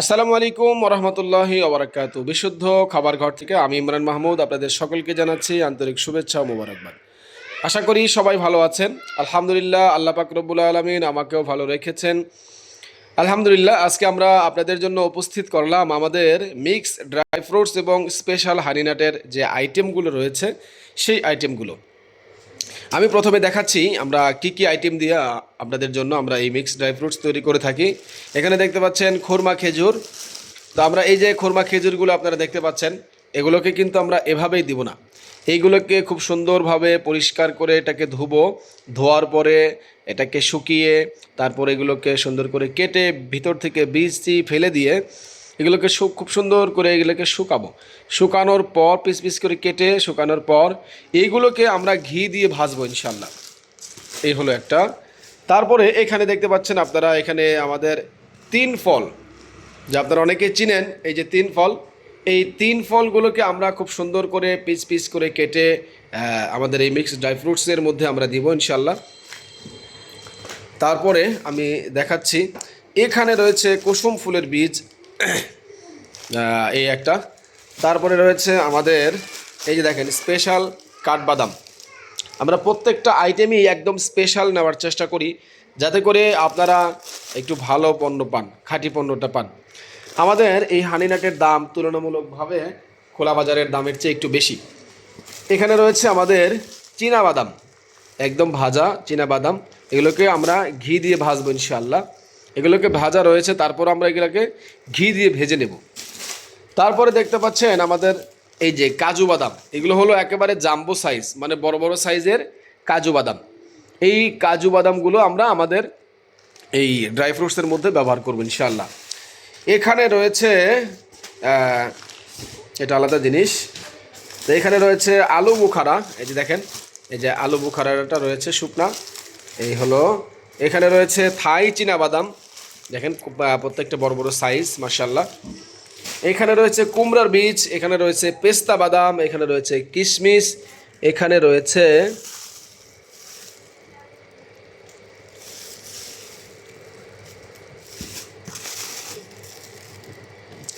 আসসালামু আলাইকুম ওরহমতুল্লাহি ওবরাকাত বিশুদ্ধ খাবার ঘর থেকে আমি ইমরান মাহমুদ, আপনাদের সকলকে জানাচ্ছি আন্তরিক শুভেচ্ছা ও মোবারকবাদ। আশা করি সবাই ভালো আছেন। আলহামদুলিল্লাহ, আল্লাহ পাক রব্বুল আলমিন আমাকেও ভালো রেখেছেন। আলহামদুলিল্লাহ, আজকে আমরা আপনাদের জন্য উপস্থিত করলাম আমাদের মিক্স ড্রাই ফ্রুটস এবং স্পেশাল হানিনাটের যে আইটেমগুলো রয়েছে, সেই আইটেমগুলো। আমি প্রথমে দেখাচ্ছি আমরা কি কি আইটেম দিয়ে আপনাদের জন্য আমরা এই মিক্স ড্রাই ফ্রুটস তৈরি করে থাকি। এখানে দেখতে পাচ্ছেন খোরমা খেজুর। তো আমরা এই যে খোরমা খেজুরগুলো আপনারা দেখতে পাচ্ছেন, এগুলোকে কিন্তু আমরা এভাবেই দিব না। এইগুলোকে খুব সুন্দরভাবে পরিষ্কার করে এটাকে ধুবো, ধোয়ার পরে এটাকে শুকিয়ে তারপর এগুলোকে সুন্দর করে কেটে ভিতর থেকে বীজটি ফেলে দিয়ে এগুলোকে শু খুব সুন্দর করে এগুলোকে শুকাবো। শুকানোর পর, পিস পিস করে কেটে শুকানোর পর এইগুলোকে আমরা ঘি দিয়ে ভাজবো ইনশাল্লাহ এই হলো একটা। তারপরে এখানে দেখতে পাচ্ছেন আপনারা, এখানে আমাদের তিন ফল। যা আপনারা অনেকে চিনেন, এই যে তিন ফল। এই তিন ফলগুলোকে আমরা খুব সুন্দর করে পিস পিস করে কেটে আমাদের এই মিক্সড ড্রাই ফ্রুটসের মধ্যে আমরা দিব ইনশাল্লাহ তারপরে আমি দেখাচ্ছি, এখানে রয়েছে কুসুম ফুলের বীজ। এই একটা। তারপরে রয়েছে আমাদের, এই যে দেখেন স্পেশাল কাঠবাদাম। আমরা প্রত্যেকটা আইটেমই একদম স্পেশাল নেওয়ার চেষ্টা করি, যাতে করে আপনারা একটু ভালো পণ্য পান, খাঁটি পণ্যটা পান। আমাদের এই হানিনাটের দাম তুলনামূলকভাবে খোলা বাজারের দামের চেয়ে একটু বেশি। এখানে রয়েছে আমাদের চীনা বাদাম। একদম ভাজা চীনা বাদাম। এগুলোকে আমরা ঘি দিয়ে ভাজবো ইনশাল্লাহ এগুলোকে ভাজা রয়েছে, তারপর আমরা এগুলোকে ঘি দিয়ে ভেজে নেব। তারপরে দেখতে পাচ্ছেন আমাদের এই যে কাজু বাদাম। এগুলো হলো একেবারে জাম্বো সাইজ মানে বড় বড় সাইজের কাজু বাদাম। এই কাজু বাদামগুলো আমরা আমাদের এই ড্রাই ফ্রুটসের মধ্যে ব্যবহার করব ইনশাল্লাহ এখানে রয়েছে এটা আলাদা জিনিস। তো এখানে রয়েছে আলু বুখারা এই যে দেখেন, এই যে আলু বুখারাটা রয়েছে শুকনা। এই হলো, এখানে রয়েছে থাই চীনা বাদাম। দেখেন প্রত্যেকটা বড় বড় সাইজ মার্শাল্লাহ এখানে রয়েছে কুমড়ার বীজ এখানে রয়েছে পেস্তা বাদাম এখানে রয়েছে কিশমিশ এখানে রয়েছে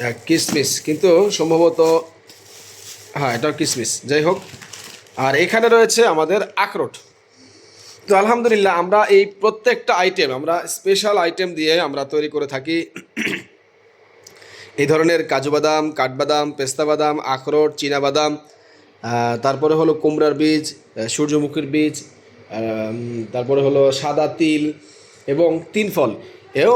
আহ, কিশমিশ। কিন্তু সম্ভবত হ্যাঁ এটা কিশমিশ। যাই হোক আর এখানে রয়েছে আমাদের আখরোট। তো আলহামদুলিল্লাহ আমরা এই প্রত্যেকটা আইটেম আমরা স্পেশাল আইটেম দিয়ে আমরা তৈরি করে থাকি। এই ধরনের কাজু বাদাম কাঠবাদাম পেস্তা বাদাম, আখরোট বাদাম তারপরে হলো কুমড়ার বীজ সূর্যমুখীর বীজ তারপরে হলো সাদা তিল এবং তিন ফল। এও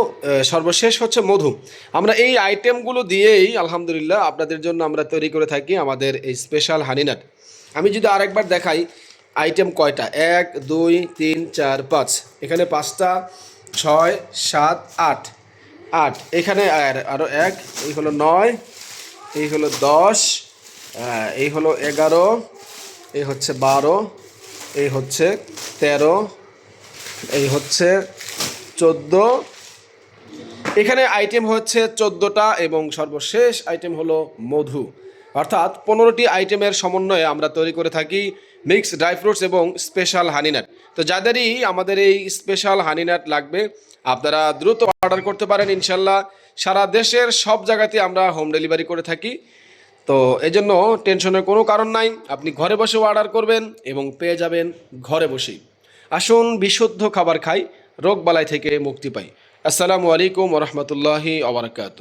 সর্বশেষ হচ্ছে মধু। আমরা এই আইটেমগুলো দিয়েই, আলহামদুলিল্লাহ, আপনাদের জন্য আমরা তৈরি করে থাকি আমাদের এই স্পেশাল হানিনাট আমি যদি আরেকবার দেখাই আইটেম কয়টা? এক, দুই, তিন, চার, পাঁচ। এখানে পাঁচটা, ছয়, সাত, আট। আট। এখানে আর আরও এক, এই হলো নয়, এই হলো দশ এই হলো এগারো, এই হচ্ছে বারো, এই হচ্ছে তেরো, এই হচ্ছে চোদ্দ। এখানে আইটেম হচ্ছে চোদ্দোটা এবং সর্বশেষ আইটেম হলো মধু। অর্থাৎ পনেরোটি আইটেমের সমন্বয়ে আমরা তৈরি করে থাকি মিক্স ড্রাই ফ্রুটস এবং স্পেশাল হানিনাট তো যাদেরই আমাদের এই স্পেশাল হানিনাট লাগবে, আপনারা দ্রুত অর্ডার করতে পারেন ইনশাল্লাহ। সারা দেশের সব জায়গাতে আমরা হোম ডেলিভারি করে থাকি। তো এই জন্য টেনশনের কোনো কারণ নাই, আপনি ঘরে বসেও অর্ডার করবেন এবং পেয়ে যাবেন ঘরে বসেই। আসুন বিশুদ্ধ খাবার খাই, রোগ বালাই থেকে মুক্তি পাই। আসসালামু আলাইকুম রহমতুল্লাহি আবরকাত